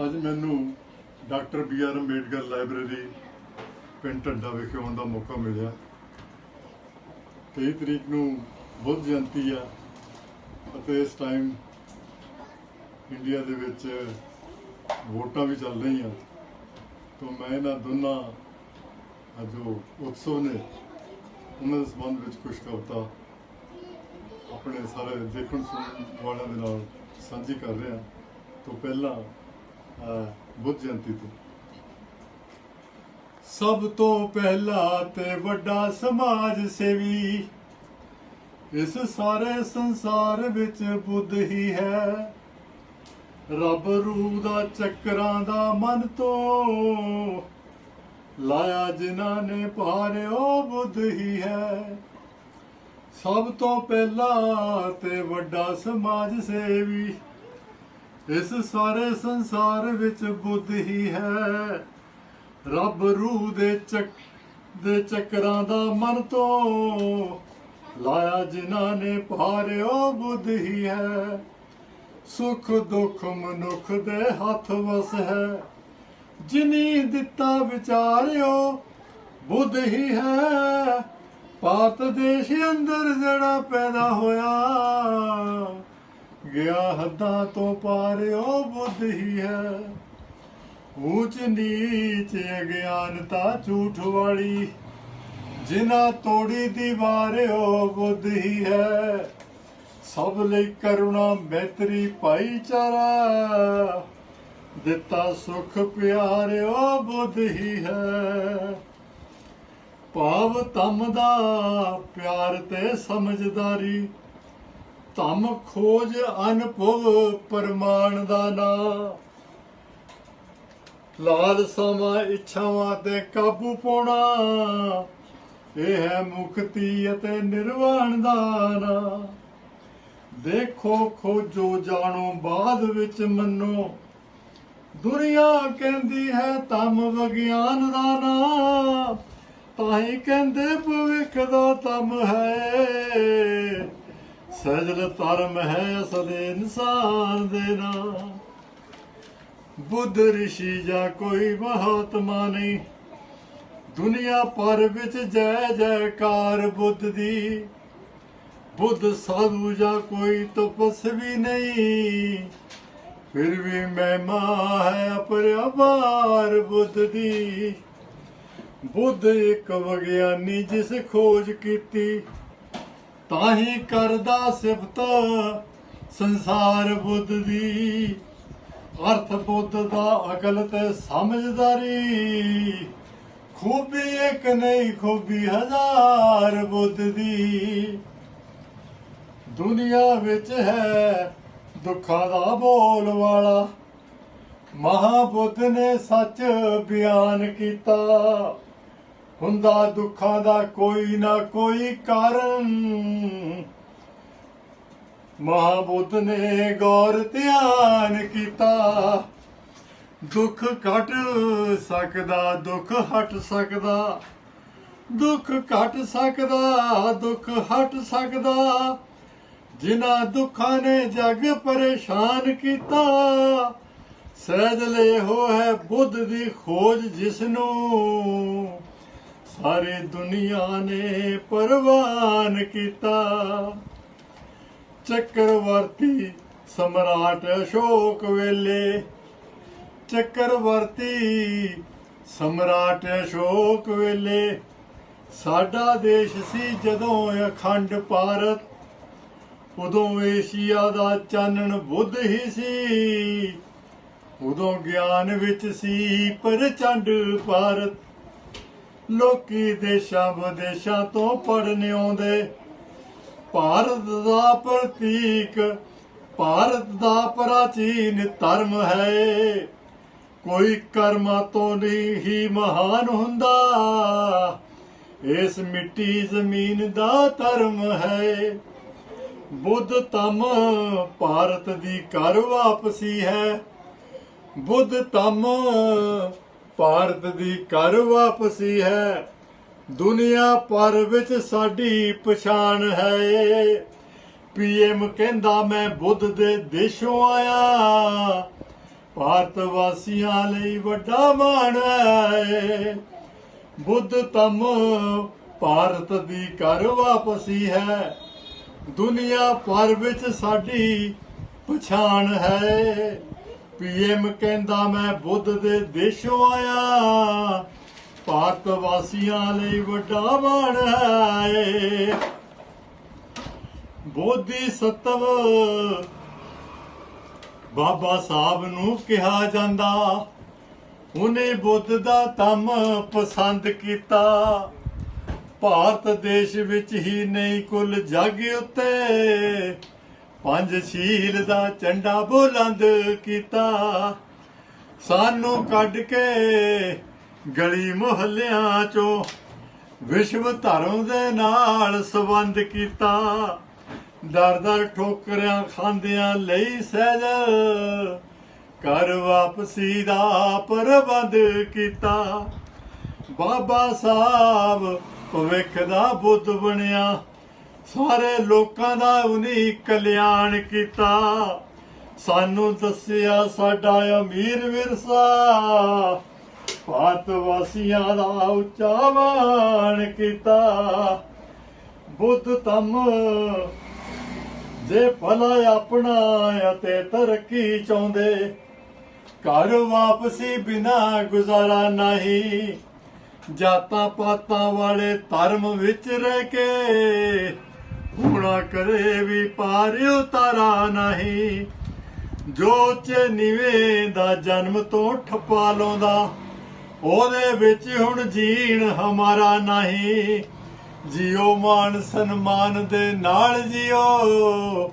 ਅੱਜ ਮੈਨੂੰ doctor B R Ambedkar library, ਪਿੰਡ ਢੱਡਾ ਵਿਖੇ ਆਉਣ ਦਾ ਮੌਕਾ ਮਿਲਿਆ। 23 ਤਰੀਕ ਨੂੰ ਬੁੱਧ ਜਯੰਤੀ ਆ ਅਤੇ ਇਸ ਟਾਈਮ ਇੰਡੀਆ ਦੇ ਵਿੱਚ ਵੋਟਾਂ ਵੀ ਚੱਲ ਰਹੀਆਂ। ਤੋਂ ਮੈਂ ਇਹਨਾਂ ਦੋਨਾਂ ਜੋ ਉਤਸਵ ਨੇ ਉਹਨਾਂ ਦੇ ਸੰਬੰਧ ਵਿੱਚ ਕੁਝ ਕਵਿਤਾ ਆਪਣੇ ਸਾਰੇ ਦੇਖਣ ਸੁਣਨ ਵਾਲਿਆਂ ਦੇ ਨਾਲ ਸਾਂਝੀ ਕਰ ਰਿਹਾ। ਤੋਂ ਪਹਿਲਾਂ ਬੁੱਧ ਜਯੰਤੀ ਤੋਂ। ਸਭ ਤੋਂ ਪਹਿਲਾ ਤੇ ਵੱਡਾ ਸਮਾਜ ਸੇਵੀ, ਇਸ ਸਾਰੇ ਸੰਸਾਰ ਵਿੱਚ ਬੁੱਧ ਹੀ ਹੈ। ਰੱਬ ਰੂਹ ਦਾ ਚੱਕਰਾਂ ਦਾ ਮਨ ਤੋਂ ਲਾਇਆ ਜਿਨ੍ਹਾਂ ਨੇ ਭਾਰੇ, ਉਹ ਬੁੱਧ ਹੀ ਹੈ। ਸਭ ਤੋਂ ਪਹਿਲਾ ਤੇ ਵੱਡਾ ਸਮਾਜ ਸੇਵੀ ਇਸ ਸਾਰੇ ਸੰਸਾਰ ਵਿੱਚ ਬੁੱਧ ਹੀ ਹੈ। ਰੱਬ ਰੂਹ ਦੇ ਚੱਕ, ਦੇ ਚੱਕਰਾਂ ਦਾ ਮਨ ਤੋਂ ਲਾਇਆ ਜਿਨ੍ਹਾਂ ਨੇ ਭਾਰਿਓ ਬੁੱਧ ਹੀ ਹੈ। ਸੁਖ ਦੁਖ ਮਨੁੱਖ ਦੇ ਹੱਥ ਵਸ ਹੈ। ਜਿਨੀ ਦਿੱਤਾ ਵਿਚਾਰਿਓ ਬੁੱਧ ਹੀ ਹੈ। ਭਾਰਤ ਦੇਸ਼ ਅੰਦਰ ਜਿਹੜਾ ਪੈਦਾ ਹੋਇਆ ਗਿਆ ਹੱਦਾਂ ਤੋਂ ਪਾਰ ਉਹ ਬੁੱਧ ਹੀ ਹੈ। ਊਚ ਨੀਚ ਅਗਿਆਨਤਾ ਝੂਠ ਵਾਲੀ, ਜਿਨ੍ਹਾਂ ਤੋੜੀ ਦੀਵਾਰ ਉਹ ਬੁੱਧ ਹੀ ਹੈ। ਸਭ ਲਈ ਕਰੁਣਾ ਮੈਤਰੀ ਭਾਈਚਾਰਾ, ਦਿੱਤਾ ਸੁਖ ਪਿਆਰ ਉਹ ਬੁੱਧ ਹੀ ਹੈ। ਭਾਵ ਤਮ ਦਾ ਪਿਆਰ ਤੇ ਸਮਝਦਾਰੀ ਧਮ ਖੋਜ ਅਨੁਭਵ ਪ੍ਰਮਾਣ ਦਾ ਨਾ। ਲਾਲ ਸਮਾ ਇੱਛਾਵਾਂ ਤੇ ਕਾਬੂ ਪਾਉਣਾ, ਇਹ ਹੈ ਮੁਕਤੀ ਅਤੇ ਨਿਰਵਾਣ ਦਾ ਨਾ। ਦੇਖੋ, ਖੋਜੋ, ਜਾਣੋ, ਬਾਅਦ ਵਿੱਚ ਮੰਨੋ। ਦੁਨੀਆ ਕਹਿੰਦੀ ਹੈ ਤਮ ਵਿਗਿਆਨ ਦਾ ਨਾ, ਤਾਂ ਹੀ ਕਹਿੰਦੇ ਭਵਿੱਖ ਦਾ ਤਮ ਹੈ। ਸਜਲ ਧਰਮ ਹੈ ਅਸਲ ਇਨਸਾਨ ਦੇ ਨਾ ਬੁੱਧ ਰਿਸ਼ੀ ਜਾਂ ਕੋਈ ਮਹਾਤਮਾ ਨਹੀਂ। ਦੁਨੀਆ ਪਰ ਵਿੱਚ ਜੈ ਜੈਕਾਰ ਬੁੱਧ ਦੀ। ਬੁੱਧ ਸਾਧੂ ਜਾਂ ਕੋਈ ਤਪਸਵੀ ਨਹੀਂ। ਫਿਰ ਵੀ ਮਹਿਮਾ ਹੈ ਅਪਰਿਆਵਾਰ ਬੁੱਧ ਦੀ। ਬੁੱਧ ਇੱਕ ਵਿਗਿਆਨੀ ਜਿਸ ਖੋਜ ਕੀਤੀ। ਤਾਂ ਹੀ ਕਰਦਾ ਸਿਫਤ ਸੰਸਾਰ ਬੁੱਧ ਦੀ। ਅਰਥ ਬੁੱਧ ਦਾ ਅਕਲ ਤੇ ਸਮਝਦਾਰੀ। ਖੂਬੀ ਇੱਕ ਨਹੀਂ, ਖੂਬੀ ਹਜ਼ਾਰ ਬੁੱਧ ਦੀ। ਦੁਨੀਆ ਵਿੱਚ ਹੈ ਦੁੱਖਾਂ ਦਾ ਬੋਲ ਵਾਲਾ। ਮਹਾਬੁੱਧ ਨੇ ਸੱਚ ਬਿਆਨ ਕੀਤਾ। ਹੁੰਦਾ ਦੁੱਖਾਂ ਦਾ ਕੋਈ ਨਾ ਕੋਈ ਕਾਰਨ। ਮਹਾਬੁੱਧ ਨੇ ਗੌਰ ਧਿਆਨ ਕੀਤਾ। ਦੁੱਖ ਘਟ ਸਕਦਾ, ਦੁੱਖ ਹਟ ਸਕਦਾ। ਦੁੱਖ ਘਟ ਸਕਦਾ, ਦੁੱਖ ਹਟ ਸਕਦਾ। ਜਿਨ੍ਹਾਂ ਦੁੱਖਾਂ ਨੇ ਜਗ ਪਰੇਸ਼ਾਨ ਕੀਤਾ, ਸਹਿਜ ਲੈ ਹੋ ਹੈ ਬੁੱਧ ਦੀ ਖੋਜ ਜਿਸ ਨੂੰ ਸਾਰੇ ਦੁਨੀਆ ਨੇ ਪਰਵਾਨ ਕੀਤਾ। ਚੱਕਰਵਰਤੀ ਸਮਰਾਟ ਅਸ਼ੋਕ ਵੇਲੇ। ਚੱਕਰਵਰਤੀ ਸਮਰਾਟ ਅਸ਼ੋਕ ਵੇਲੇ। ਸਾਡਾ ਦੇਸ਼ ਸੀ ਜਦੋਂ ਅਖੰਡ ਭਾਰਤ। ਉਦੋਂ ਏਸ਼ੀਆ ਦਾ ਚਾਨਣ ਬੁੱਧ ਹੀ ਸੀ। ਉਦੋਂ ਗਿਆਨ ਵਿੱਚ ਸੀ ਪਰ ਚੰਡ ਭਾਰਤ। ਲੋਕੀ ਦੇਸ਼ਾਂ ਵਿਦੇਸ਼ਾਂ ਤੋਂ ਪੜਨ ਆਉਂਦੇ ਭਾਰਤ ਦਾ ਪ੍ਰਤੀਕ, ਭਾਰਤ ਦਾ ਪ੍ਰਾਚੀਨ ਧਰਮ ਹੈ। ਕੋਈ ਕਰਮਾਂ ਤੋਂ ਨਹੀਂ ਹੀ ਮਹਾਨ ਹੁੰਦਾ। ਇਸ ਮਿੱਟੀ ਜ਼ਮੀਨ ਦਾ ਧਰਮ ਹੈ। ਬੁੱਧ ਤਮ ਭਾਰਤ ਦੀ ਕਰ ਵਾਪਸੀ ਹੈ। ਬੁੱਧ ਤਮ ਭਾਰਤ ਦੀ ਘਰ ਵਾਪਸੀ ਹੈ। ਦੁਨੀਆ ਭਰ ਵਿੱਚ ਸਾਡੀ ਪਛਾਣ ਹੈ। ਪੀਐਮ ਕਹਿੰਦਾ, ਮੈਂ ਬੁੱਧ ਦੇ ਦੇਸ਼ੋਂ ਆਇਆ ਭਾਰਤ ਵਾਸੀਆਂ ਲਈ ਵੱਡਾ ਮਾਣ ਹੈ। ਬੁੱਧ ਤਮ ਭਾਰਤ ਦੀ ਘਰ ਵਾਪਸੀ ਹੈ। ਦੁਨੀਆ ਭਰ ਵਿੱਚ ਸਾਡੀ ਪਛਾਣ ਹੈ। ਪੀਐਮ ਕਹਿੰਦਾ ਮੈਂ ਬੁੱਧ ਦੇ ਦੇਸ਼ੋਂ ਆਇਆ। ਭਾਰਤ ਵਾਸੀਆਂ ਲਈ ਵੱਡਾ ਮਾਣ ਹੈ। ਬੋਧੀ ਸਤਵ ਬਾਬਾ ਸਾਹਿਬ ਨੂੰ ਕਿਹਾ ਜਾਂਦਾ, ਉਹਨੇ ਬੁੱਧ ਦਾ ਧੰਮ ਪਸੰਦ ਕੀਤਾ। ਭਾਰਤ ਦੇਸ਼ ਵਿੱਚ ਹੀ ਨਹੀਂ ਕੁੱਲ ਜਗ ਉੱਤੇ। ਪੰਜ ਸ਼ੀਲ ਦਾ ਝੰਡਾ ਬੁਲੰਦ ਕੀਤਾ। ਸਾਨੂੰ ਕੱਢ ਕੇ ਗਲੀ ਮੁਹੱਲਿਆਂ ਚੋਂ ਵਿਸ਼ਵ ਧਰਮ ਦੇ ਨਾਲ ਸੰਬੰਧ ਕੀਤਾ। ਦਰ ਦਰ ਠੋਕਰਿਆਂ ਖਾਂਦਿਆਂ ਲਈ ਸਹਿਜ ਕਰ ਵਾਪਸੀ ਦਾ ਪ੍ਰਬੰਧ ਕੀਤਾ। ਬਾਬਾ ਸਾਹਿਬ ਭਵਿੱਖ ਦਾ ਬੁੱਧ ਬਣਿਆ। ਸਾਰੇ ਲੋਕਾਂ ਦਾ ਉਨੀ ਕਲਿਆਣ ਕੀਤਾ। ਸਾਨੂੰ ਦੱਸਿਆ ਸਾਡਾ ਅਮੀਰ ਵਿਰਸਾ, ਭਾਰਤ ਵਾਸੀਆਂ ਦਾ ਉੱਚਾ ਮਾਣ ਕੀਤਾ। ਬੁੱਧ ਤਮ ਜੇ ਭਲਾ ਆਪਣਾ ਅਤੇ ਤਰੱਕੀ ਚਾਹੁੰਦੇ। ਘਰ ਵਾਪਸੀ ਬਿਨਾ ਗੁਜ਼ਾਰਾ ਨਹੀਂ। ਜਾਤਾਂ ਪਾਤਾਂ ਵਾਲੇ ਧਰਮ ਵਿੱਚ ਰਹਿ ਕੇ ਹੋਣਾ ਕਰੇ ਵੀ ਪਾਰ ਉਤਾਰਾ ਨਹੀਂ। ਜੋ ਚ ਨਿਵੇਂ ਦਾ ਜਨਮ ਤੋਂ ਠੱਪਾ ਲਾਉਂਦਾ, ਉਹਦੇ ਵਿੱਚ ਹੁਣ ਜੀਣ ਹਮਾਰਾ ਨਹੀਂ। ਜਿਉ ਮਾਨ ਸਨਮਾਨ ਦੇ ਨਾਲ ਜਿਉ